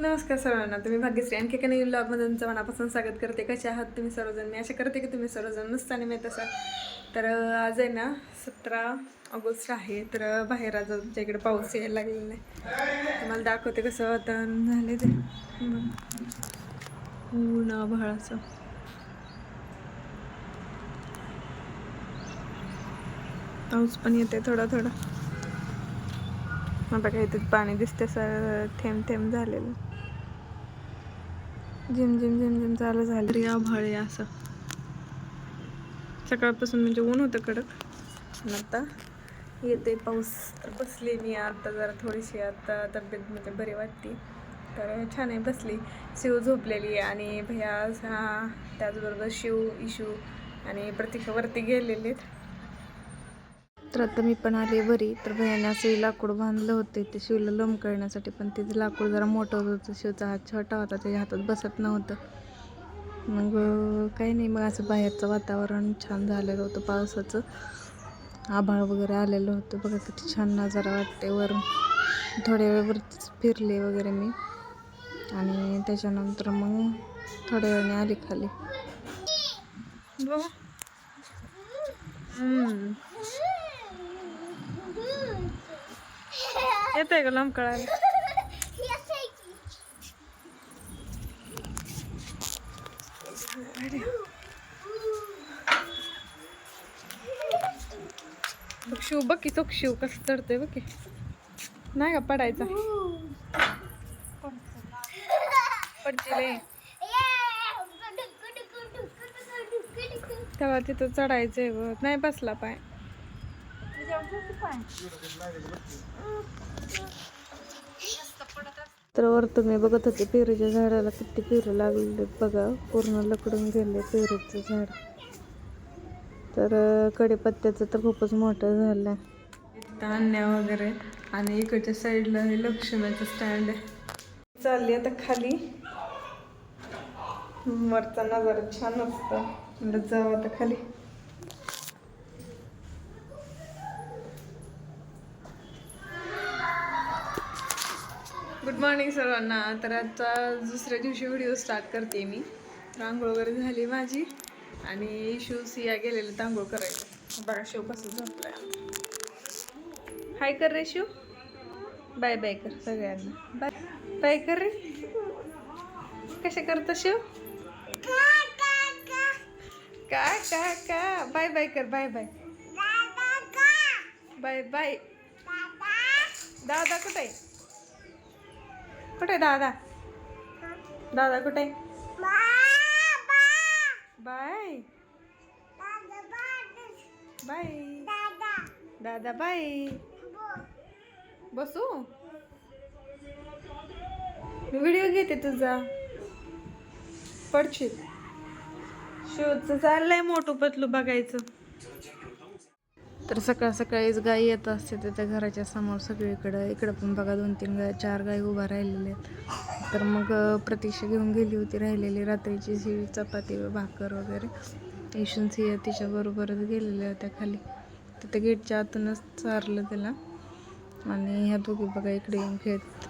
नमस्कार सर्वांना तुम्ही भाग्यश्री आणखी एका नवीन ब्लॉगमध्ये तुमचं मनापासून स्वागत करते. कसे आहात तुम्ही सर्वजण? मी असे करते की तुम्ही सर्वजण मस्त आणि मी तर आज आहे ना सतरा ऑगस्ट आहे तर बाहेर आज आमच्या इकडे पाऊस यायला लागलेला आहे. तुम्हाला दाखवते कसं वातावरण झाले ते. हम्म. पूर्ण पाऊस पण येते थोडा थोडा. आता काहीतरी पाणी दिसते सर थेंब थेंब झालेलं. झिम झिम झिम झिम चालू झालं. रे आभाळ आहे असं. सकाळपासून म्हणजे ऊन होतं कडक. आता येते पाऊस. तर बसली मी आता जरा थोडीशी. आता तब्येत म्हणजे बरी वाटते. तर छान आहे बसली. शिव झोपलेली आणि भैया हा त्याचबरोबर शिव इशू आणि प्रतीक्षावरती गेलेले आहेत तर आता मी पण आले भरी तर भैयाने असं लाकूड बांधलं होते. ते शिवला लोम करण्यासाठी. पण ते लाकूड जरा मोठं होतं. होतं शिवचा हात छोटा होता. त्याच्या हातात बसत नव्हतं. मग काही नाही. मग असं बाहेरचं वातावरण छान झालेलं होतं. पावसाचं आभाळ वगैरे आलेलं होतं. बघा किती छान नजारा वाटते वरून थोड्या वेळवरतीच फिरले वगैरे मी. आणि त्याच्यानंतर मग थोड्या वेळाने आली खाली. बघू. येत आहे का लांब कळायला? बघ शिव बघ की तो शिव कसं चढतोय बघ की. नाही का पडायचा? तेव्हा तिथं चढायचंय बघ. नाही बसला पाय. तर वर तुम्ही बघत होते पेरूच्या झाडाला किती पेरू लागलेले बघा. पूर्ण लकडून गेले पेरूचं झाड. तर कडेपत्त्याचं कढीपत्त्याचं तर खूपच मोठं झालं अन्या वगैरे आणि इकडच्या साईडला हे लक्ष्मीचं स्टँड आहे. चालली आता खाली. वरचा नजारा छान असतं. जावं जाऊ आता खाली. गुड मॉर्निंग सर्वांना. तर आजचा दुसऱ्या दिवशी व्हिडिओ स्टार्ट करते मी. रांगोळ वगैरे झाली माझी आणि शूज या गेलेले तांघोळ करायचं बघा शिव कसं झोपलाय हाय कर रे शिव. बाय बाय कर सगळ्यांना. बाय बाय कर रे. कसे करतो शिव? का का का? बाय बाय कर बाय बाय बाय बाय दादा कुठे आहे? कुठे दादा? दादा कुठे? बाय. बाय. दादा बाय. बसू? मी व्हिडिओ घेते तुझा. पडशील. शोधचं चाललंय मोठं पतलू बघायचं. तर सकाळ सकाळीच गाय येत असते त्याच्या घराच्या समोर सगळीकडं. इकडं पण बघा दोन तीन गाय चार गाय उभा राहिलेल्या आहेत. तर मग प्रतीक्षा घेऊन गेली होती राहिलेली. रात्रीची शिळी चपाती भाकर वगैरे यशून सिंह तिच्याबरोबरच गेलेल्या होत्या खाली. तर त्या गेटच्या आतूनच चारलं त्याला. आणि ह्या दोघी बघा इकडे येऊन खेळत